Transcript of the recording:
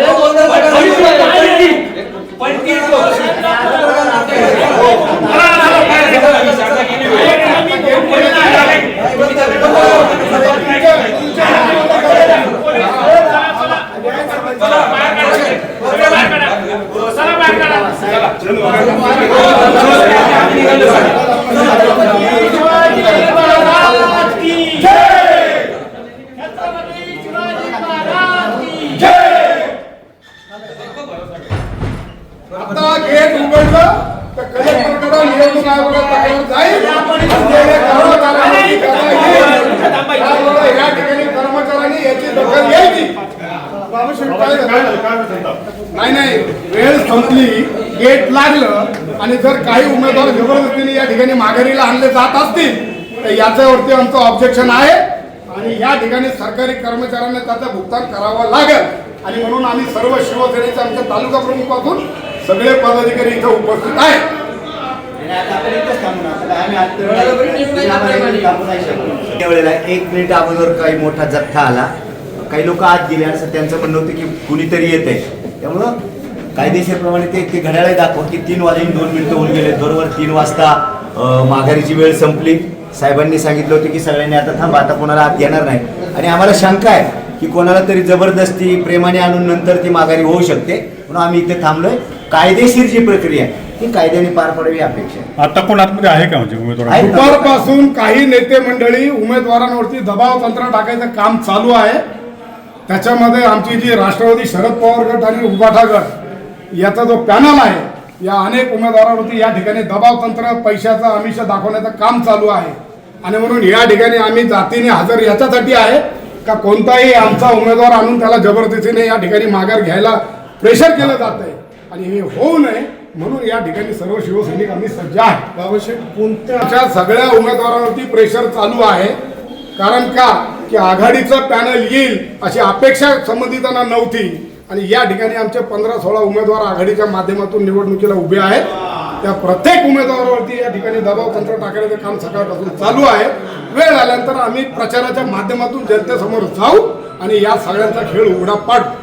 Não, não, não, या ठिकाणी कर्मचाऱ्यांनी याची घ्यायची नाही नाही वेळ संपली गेट लागलं आणि जर काही उमेदवार जबरदस्तीने या ठिकाणी माघारीला आणले जात असतील तर याच्यावरती आमचं ऑब्जेक्शन आहे आणि या ठिकाणी सरकारी कर्मचाऱ्यांना त्याचा भुगतान करावा लागेल. आणि म्हणून आम्ही सर्व शिवसेनेचे आमच्या तालुका प्रमुखातून सगळे पदाधिकारी इथं उपस्थित आहेत त्यावेळेला एक मिनिट अगोदर काही मोठा जथ्था आला. काही लोक आत गेले असं त्यांचं म्हणणं होतं की कुणीतरी येत आहे. त्यामुळं कायदेशीरप्रमाणे ते ते घड्याळे दाखवा की तीन वाजून दोन मिनिटं होऊन गेले. बरोबर तीन वाजता माघारीची वेळ संपली. साहेबांनी सांगितलं होतं की सगळ्यांनी आता थांबा आता कोणाला आत येणार नाही. आणि आम्हाला शंका आहे की कोणाला तरी जबरदस्ती प्रेमाने आणून नंतर ती माघारी होऊ शकते. म्हणून आम्ही इथे थांबलोय. कायदेशीर जी प्रक्रिया आहे ती कायद्याने पार पडावी अपेक्षा आहे. आता कोण आतमध्ये आहे का म्हणजे उमेदवार. दुपारपासून काही नेते मंडळी उमेदवारांवरती दबाव तंत्र टाकायचं काम चालू आहे. त्याच्यामध्ये आमची जी राष्ट्रवादी शरद पवार गट आणि उबाठा गट याचा जो पॅनल आहे या अनेक उमेदवारांवरती या ठिकाणी दबाव तंत्र पैशाचं आमिष दाखवण्याचं काम चालू आहे. आणि म्हणून या ठिकाणी आम्ही जातीने हजर याच्यासाठी आहे का कोणताही आमचा उमेदवार आणून त्याला जबरदस्तीने या ठिकाणी माघार घ्यायला प्रेशर केलं जात आहे आणि हे होऊ नये. म्हणून या ठिकाणी सर्व शिवसैनिक आम्ही सज्ज आहे. आवश्यक कोणत्या सगळ्या उमेदवारांवरती प्रेशर चालू आहे. कारण का? की आघाडीचं पॅनल येईल अशी अपेक्षा संबंधितांना नव्हती. आणि या ठिकाणी आमचे पंधरा सोळा उमेदवार आघाडीच्या माध्यमातून निवडणुकीला उभे आहेत. त्या प्रत्येक उमेदवारावरती या ठिकाणी दबाव तंत्र टाकण्याचं काम सकाळपासून चालू आहे. वेळ आल्यानंतर आम्ही प्रचाराच्या माध्यमातून जनतेसमोर जाऊ आणि या सगळ्यांचा खेळ उघडा पाडू.